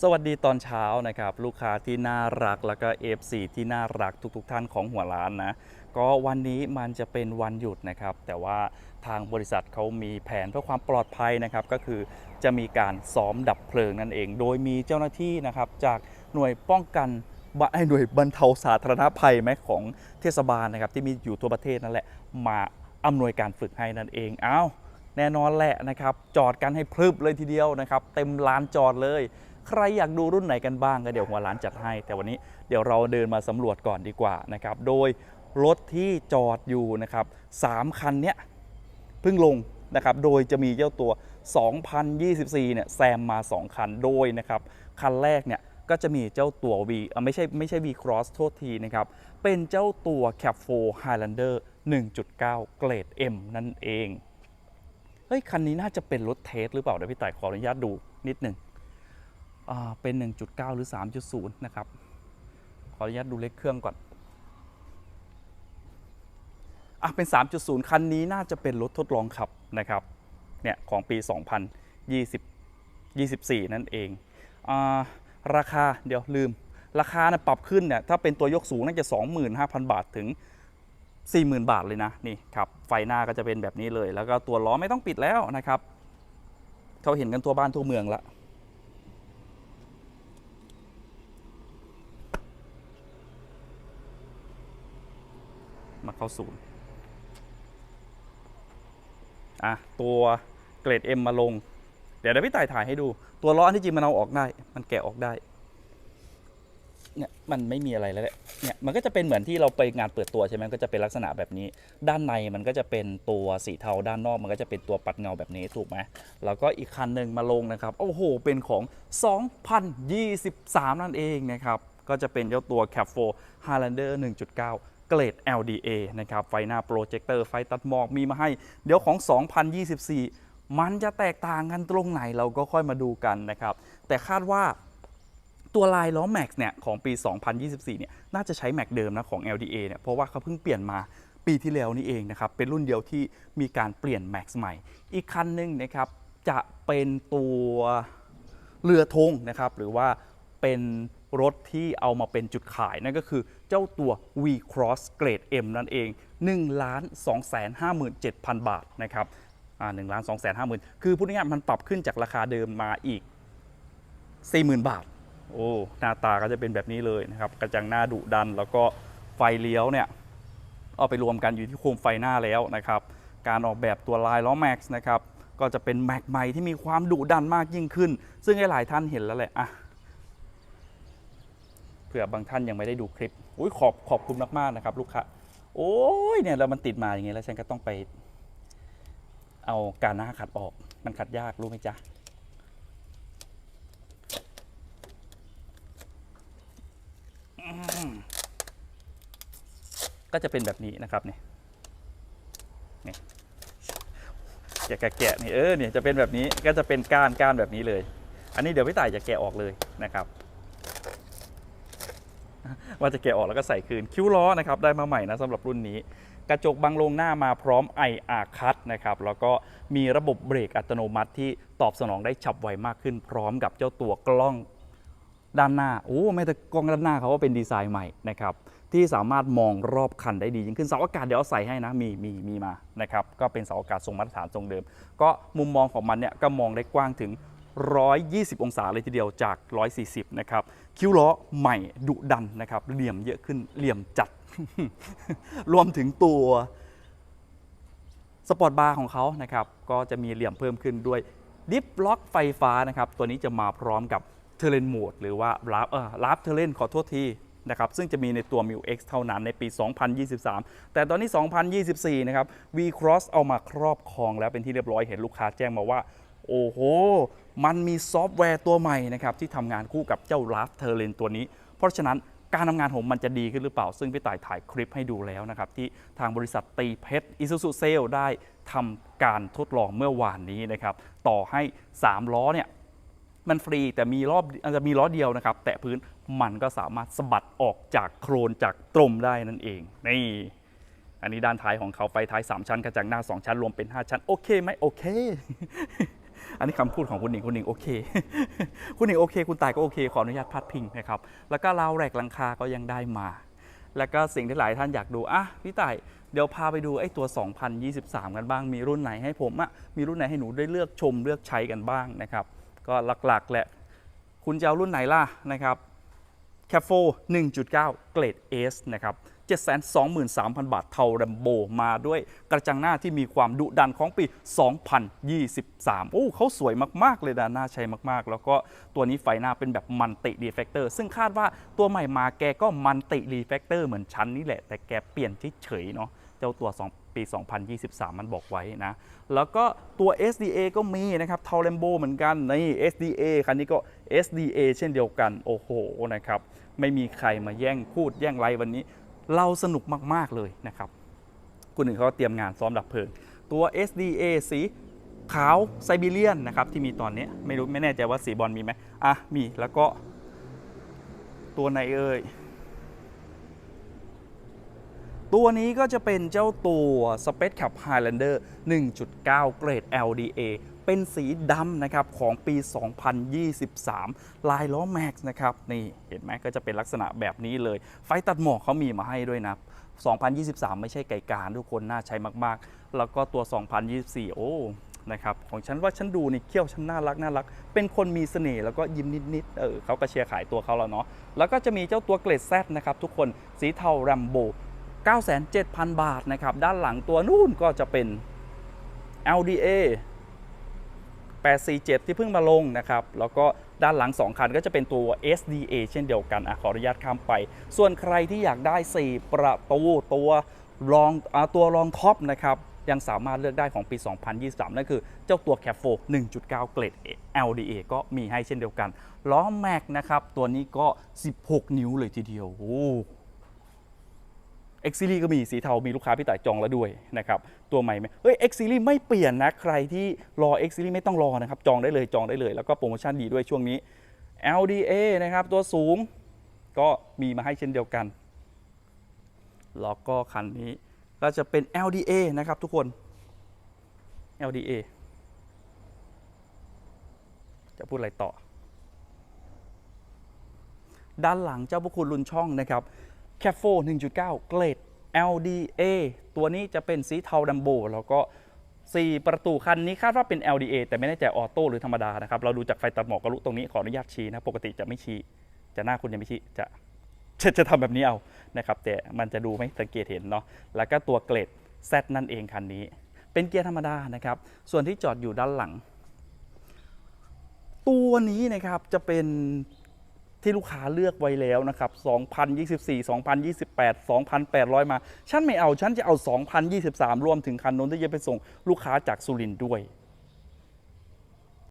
สวัสดีตอนเช้านะครับ ลูกค้าที่น่ารักแล้วก็ FC ที่น่ารักทุกๆทท่านของหัวร้านนะ ก็วันนี้มันจะเป็นวันหยุดนะครับ แต่ว่าทางบริษัทเขามีแผนเพื่อความปลอดภัยนะครับ ก็คือจะมีการซ้อมดับเพลิงนั่นเอง โดยมีเจ้าหน้าที่นะครับ จากหน่วยป้องกันไอ้หน่วยบรรเทาสาธารณภัยไหมของเทศบาลนะครับ ที่มีอยู่ทั่วประเทศนั่นแหละมาอำนวยการฝึกให้นั่นเองอ้าวแน่นอนแหละนะครับ จอดกันให้พรึบเลยทีเดียวนะครับ เต็มลานจอดเลย ใครอยากดูรุ่นไหนกันบ้างก็เดี๋ยวหัวร้านจัดให้ แต่วันนี้เดี๋ยวเราเดินมาสำรวจก่อนดีกว่านะครับ โดยรถที่จอดอยู่นะครับสามคันเนี้ยเพิ่งลงนะครับ โดยจะมีเจ้าตัว 2024 เนี่ยแซมมา 2 คัน โดยนะครับ คันแรกเนี่ยก็จะมีเจ้าตัว V ไม่ใช่ไม่ใช่ V Cross โทษทีนะครับ เป็นเจ้าตัว Cap 4 Highlander 1.9 เกรด M นั่นเอง เฮ้ย คันนี้น่าจะเป็นรถเทสหรือเปล่าเดี๋ยวพี่ต่ายขออนุญาตดูนิดหนึ่ง เป็น 1.9 หรือ 3.0 นะครับ ขออนุญาตดูเลขเครื่องก่อนอะเป็น 3.0 คันนี้น่าจะเป็นรถทดลองขับนะครับ เนี่ยของปี 2020 24 นั่นเองอราคาเดี๋ยวลืม ราคานะปรับขึ้นเนี่ยถ้าเป็นตัวยกสูงน่าจะ 25,000 บาทถึง 40,000 บาทเลยนะนี่ครับไฟหน้าก็จะเป็นแบบนี้เลย แล้วก็ตัวล้อไม่ต้องปิดแล้วนะครับเขาเห็นกันทั่วบ้านทั่วเมืองละ มาเข้าศูนย์อะตัวเกรด M มาลง เดี๋ยวเดี๋ยวพี่ต่ายถ่ายให้ดู ตัวล้อนที่จริงมันเอาออกได้ มันแกะออกได้เนี่ยมันไม่มีอะไรแล้วแหละเนี่ยมันก็จะเป็นเหมือนที่เราไปงานเปิดตัวใช่ไหมก็จะเป็นลักษณะแบบนี้ ด้านในมันก็จะเป็นตัวสีเทาด้านนอกมันก็จะเป็นตัวปัดเงาแบบนี้ถูกไหมแล้วก็อีกคันหนึ่งมาลงนะครับโอ้โหเป็นของ 2023 นั่นเองนะครับก็จะเป็นเจ้าตัว Cap 4 Highlander 1.9 เกรด LDA นะครับไฟหน้าโปรเจคเตอร์ไฟตัดหมอกมีมาให้ เดี๋ยวของ 2024 มันจะแตกต่างกันตรงไหนเราก็ค่อยมาดูกันนะครับ แต่คาดว่าตัวลายล้อแม็กเนี่ยของปี 2024 เนี่ยน่าจะใช้แม็กเดิมนะของ LDA เนี่ยเพราะว่าเขาเพิ่งเปลี่ยนมาปีที่แล้วนี่เองนะครับ เป็นรุ่นเดียวที่มีการเปลี่ยนแม็กซ์ใหม่ อีกคันหนึงนะครับจะเป็นตัวเรือธงนะครับหรือว่าเป็น รถที่เอามาเป็นจุดขายนั่นก็คือเจ้าตัว V Cross Grade M นั่นเอง1ล้าน2 5 7 0 0 0 บาทนะครับอ่า1ล้าน2 5 0 0 0 0คือพูดง่ายๆมันปรับขึ้นจากราคาเดิมมาอีก 40,000 บาท โอ้หน้าตาก็จะเป็นแบบนี้เลยนะครับ กระจังหน้าดุดัน แล้วก็ไฟเลี้ยวเนี่ย เอาไปรวมกันอยู่ที่โคมไฟหน้าแล้วนะครับ การออกแบบตัวลายล้อแม็กซ์นะครับ ก็จะเป็นแม็กใหม่ที่มีความดุดันมากยิ่งขึ้น ซึ่งหลายท่านเห็นแล้วแหละอะ ผื่อบางท่านยังไม่ได้ดูคลิปอุ้ยขอบขอบคุณมากๆนะครับ ลูกค้าโอ้ยเนี่ยแล้วมันติดมาอย่างเงี้ยแล้วฉันก็ต้องไป เอาการหน้าขัดออกมันขัดยากรู้ไหมจ๊ะก็จะเป็นแบบนี้นะครับเนี่ยนี่แกะแกะแกะนี่เออเนี่ยจะเป็นแบบนี้ก็จะเป็นก้านก้านแบบนี้เลย อันนี้เดี๋ยวพี่ต่ายจะแกะออกเลยนะครับ ว่าจะแกะออกแล้วก็ใส่คืนคิ้วล้อนะครับได้มาใหม่นะสำหรับรุ่นนี้ กระจกบังลงหน้ามาพร้อม IR Cut นะครับแล้วก็มีระบบเบรกอัตโนมัติที่ตอบสนองได้ฉับไวมากขึ้น พร้อมกับเจ้าตัวกล้องด้านหน้าโอ้แม้แต่กล้องด้านหน้าเขาก็เป็นดีไซน์ใหม่นะครับที่สามารถมองรอบคันได้ดียิ่งขึ้นเสาอากาศเดี๋ยวเอาใส่ให้นะมีมีมีมานะครับก็เป็นเสาอากาศทรงมาตรฐานทรงเดิม ก็มุมมองของมันเนี่ยก็มองได้กว้างถึง 120 องศาเลยทีเดียวจาก 140 นะครับ คิ้วล้อใหม่ดุดันนะครับ เหลี่ยมเยอะขึ้น เหลี่ยมจัด รวมถึงตัวสปอร์ตบาร์ของเขานะครับ ก็จะมีเหลี่ยมเพิ่มขึ้นด้วยดิฟล็อกไฟฟ้านะครับ ตัวนี้จะมาพร้อมกับเทเลนโหมดหรือว่าลาฟเออลาฟเทเลนขอโทษทีนะครับ ซึ่งจะมีในตัว m i X เท่านั้นในปี 2023 แต่ตอนนี้ 2024 นะครับ V Cross เอามาครอบครองแล้วเป็นที่เรียบร้อย เห็นลูกค้าแจ้งมาว่า โอ้โห มันมีซอฟต์แวร์ตัวใหม่นะครับที่ทำงานคู่กับเจ้า l a f t e r l e n ตัวนี้ เพราะฉะนั้นการทำงานของมันจะดีขึ้นหรือเปล่า ซึ่งพี่ต่ายถ่ายคลิปให้ดูแล้วนะครับ ที่ทางบริษัทตีเพชร Isuzu s a l ได้ทำการทดลองเมื่อวานนี้นะครับ ต่อให้ 3 ล้อเนี่ยมันฟรีแต่มีรอบอาจจะมีล้อเดียวนะครับ แตะพื้นมันก็สามารถสะบัดออกจากโครนจากตรมได้นั่นเอง นี่อันนี้ด้านท้ายของเขาไฟท้าย 3 ชั้นกระจังหน้า 2 ชั้นรวมเป็น 5 ชั้น โอเคไหมโอเค อันนี้คำพูดของคุณหนิงคุณหนิงโอเค คุณหนิงโอเค คุณตายก็โอเค ขออนุญาตพัดพิงนะครับ แล้วก็ราวแรกลังคาก็ยังได้มา แล้วก็สิ่งที่หลายท่านอยากดูอะพี่ต่ายเดี๋ยวพาไปดูไอ้ตัว 2023 กันบ้าง มีรุ่นไหนให้ผมอะมีรุ่นไหนให้หนูได้เลือกชมเลือกใช้กันบ้างนะครับ ก็หลักๆแหละ คุณจะเอารุ่นไหนล่ะนะครับแคฟโฟ1.9 เกรด S นะครับ 723,000 บาทเทาแรมโบมาด้วยกระจังหน้าที่มีความดุดันของปี 2023 โอ้เขาสวยมาก ๆ เลยนะน่าใช้มาก ๆ แล้วก็ตัวนี้ไฟหน้าเป็นแบบมันติรีเฟกเตอร์ซึ่งคาดว่าตัวใหม่มาแกก็มันติรีเฟกเตอร์เหมือนชั้นนี่แหละ แต่แกเปลี่ยนเฉยๆเนาะเจ้าตัว 2 ปี 2023 มันบอกไว้นะ แล้วก็ตัว SDA ก็มีนะครับเทาแลมโบเหมือนกัน นี่ SDA คันนี้ก็ SDA เช่นเดียวกัน โอ้โหนะครับ ไม่มีใครมาแย่งพูดแย่งไรวันนี้ เราสนุกมาก ๆ เลยนะครับคุณหนึ่งเขาก็เตรียมงานซ้อมดับเพลิง ตัว SDA สีขาวไซบีเรียนนะครับที่มีตอนนี้ไม่รู้ไม่แน่ใจว่าสีบอลมีไหมอะมีแล้วก็ตัวไหนเอ่ยตัวนี้ก็จะเป็นเจ้าตัว Space Cup Highlander 1.9 เกรด LDA เป็นสีดำนะครับของปี 2023 ลายล้อแม็กซ์นะครับนี่เห็นไหมก็จะเป็นลักษณะแบบนี้เลย ไฟตัดหมอกเขามีมาให้ด้วยนะ 2023 ไม่ใช่ไก่การทุกคนน่าใช้มากๆ แล้วก็ตัว 2024 โอ้นะครับของฉันว่าฉันดูนี่เขี้ยวฉันน่ารักน่ารัก เป็นคนมีเสน่ห์แล้วก็ยิ้มนิดๆเออเขาก็เชียร์ขายตัวเขาแล้วเนาะแล้วก็จะมีเจ้าตัวเกรดแซนะครับทุกคนสีเทาแรมโบ97,000 บาทนะครับ ด้านหลังตัวนู่นก็จะเป็น LDA 847 ที่เพิ่งมาลงนะครับ แล้วก็ด้านหลัง 2 คันก็จะเป็นตัว SDA เช่นเดียวกันอขออนุญาตข้ามไป ส่วนใครที่อยากได้ 4 ประตูตัวรองอตัวรองท็อปนะครับยังสามารถเลือกได้ของปี 2023 นั่นคือเจ้าตัว c a f 4 1.9 เกรด LDA ก็มีให้เช่นเดียวกัน ล้อแม็กนะครับ ตัวนี้ก็ 16 นิ้วเลยทีเดียวโอ้ เอ็กซิลี่ก็มีสีเทา มีลูกค้าพี่ต่ายจองแล้วด้วยนะครับ ตัวใหม่ไหมเฮ้ยเอ็กซิลี่ไม่เปลี่ยนนะ ใครที่รอเอ็กซิลี่ไม่ต้องรอนะครับ จองได้เลย จองได้เลย แล้วก็โปรโมชั่นดีด้วยช่วงนี้ LDA นะครับ ตัวสูงก็มีมาให้เช่นเดียวกัน แล้วก็คันนี้ก็จะเป็น LDA นะครับทุกคน LDA จะพูดอะไรต่อ ด้านหลังเจ้าพระคุณลุนช่องนะครับ แคฟโฟ1.9 เกรด LDA ตัวนี้จะเป็นสีเทาดัมโบแล้วก็ 4 ประตูคันนี้คาดว่าเป็น LDA แต่ไม่แน่ใจออโต้หรือธรรมดานะครับ เราดูจากไฟตัดหมอกก็รู้ตรงนี้ขออนุญาตชี้นะ ปกติจะไม่ชี้ จะหน้าคุณยังไม่ชี้ จะจะจะทำแบบนี้เอานะครับ แต่มันจะดูไม่สังเกตเห็นเนาะ แล้วก็ตัวเกรด Z นั่นเองคันนี้ เป็นเกียร์ธรรมดานะครับ ส่วนที่จอดอยู่ด้านหลัง ตัวนี้นะครับจะเป็น ที่ลูกค้าเลือกไว้แล้วนะครับ 2024 2028 2,800 มา ฉันไม่เอา ฉันจะเอา 2023 รวมถึงคันนู้นที่จะไปส่งลูกค้าจากสุรินทร์ด้วย